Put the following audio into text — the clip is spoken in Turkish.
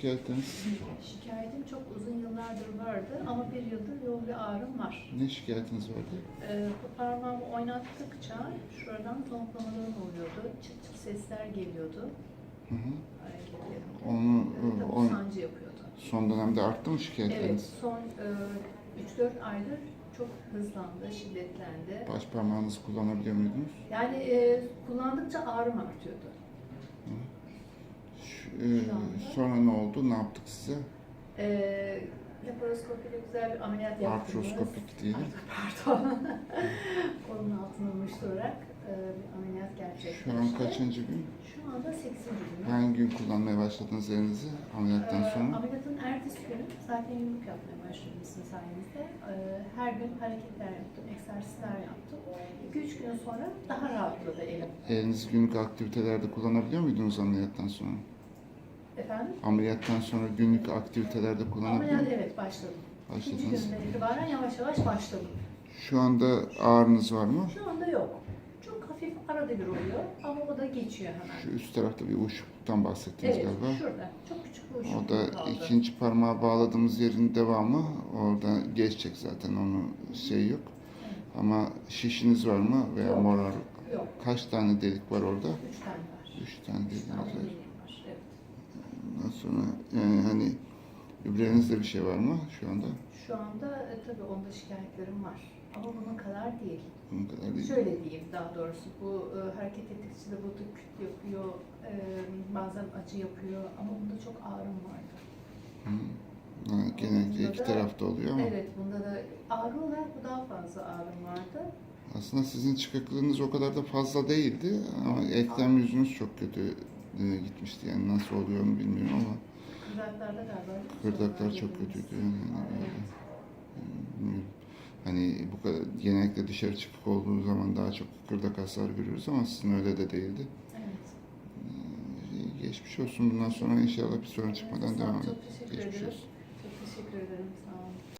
şikayetleriniz? Şikayetim çok uzun yıllardır vardı ama bir yıldır yoğun bir ağrım var. Ne şikayetiniz vardı? Ee, bu parmağımı oynattıkça şuradan zonklamalarım oluyordu. Çıt çıt sesler geliyordu. Hı hı. Hareketlerim. Onu, Ee, tabii sancı yapıyordu. son dönemde arttı mı Evet, şikayetleriniz? son e, 3-4 aydır çok hızlandı, şiddetlendi. Baş parmağınızı kullanabiliyor muydunuz? Yani e, kullandıkça ağrım artıyordu. E, sonra ne oldu? Ne yaptık size? E, laparoskopiyle güzel bir ameliyat yaptınız. Artroskopik değil. Pardon. Kolun altına oluşturarak e, bir ameliyat gerçekleşti. Şu an kaçıncı gün? Şu anda 8. gün. Hangi gün kullanmaya başladınız elinizi ameliyattan Ee, sonra? ameliyatın ertesi günü zaten yumruk yapmaya başladım sizin sayenizde. Ee, her gün hareketler yaptım, egzersizler yaptım. 2-3 gün sonra daha rahatladı elim. Elinizi günlük aktivitelerde kullanabiliyor muydunuz ameliyattan sonra? Efendim? Ameliyattan sonra günlük aktivitelerde kullanabiliyor Ameliyat evet başladım. İkinci Başladınız. günden itibaren yavaş yavaş başladım. Şu anda ağrınız var mı? Şu anda yok. Çok hafif arada bir oluyor ama o da geçiyor hemen. Şu üst tarafta bir uyuşukluktan bahsettiniz Evet, galiba. şurada. Çok küçük bir O uyuşukluk da kaldı. ikinci parmağa bağladığımız yerin devamı. Orada geçecek zaten onun şey yok. Evet. Ama şişiniz var mı veya Yok. morar? Yok, Kaç tane delik var orada? üç tane var. Üç tane Üç deliğiniz tane var. var. Evet. Ondan sonra yani hani gübrenizde bir şey var mı şu anda? Şu anda e, tabii onda şikayetlerim var. Ama bunun kadar değil. Bunun kadar değil. Şöyle diyeyim daha doğrusu bu e, hareket ettikçe de bu da küt yapıyor, e, bazen acı yapıyor ama bunda çok ağrım vardı. Hı. Ha, genellikle Bunda iki da- tarafta oluyor ama Evet bunda da ağrı olarak bu daha fazla ağrım vardı. aslında sizin çıkıklığınız o kadar da fazla değildi ama eklem yüzünüz çok kötü e, gitmişti yani nasıl oluyor onu bilmiyorum ama Kırdaklarda galiba. kırdaklar çok kötüydü yani. Evet. Bilmiyorum. Hani bu kadar genellikle dışarı çıkık olduğu zaman daha çok kırdak hasar görüyoruz ama sizin öyle de değildi. Evet. Ee, Geçmiş olsun bundan sonra inşallah bir sorun çıkmadan ol, devam edin. Çok teşekkür Geçmiş ederim. olsun. Çok teşekkür ederim. Sağ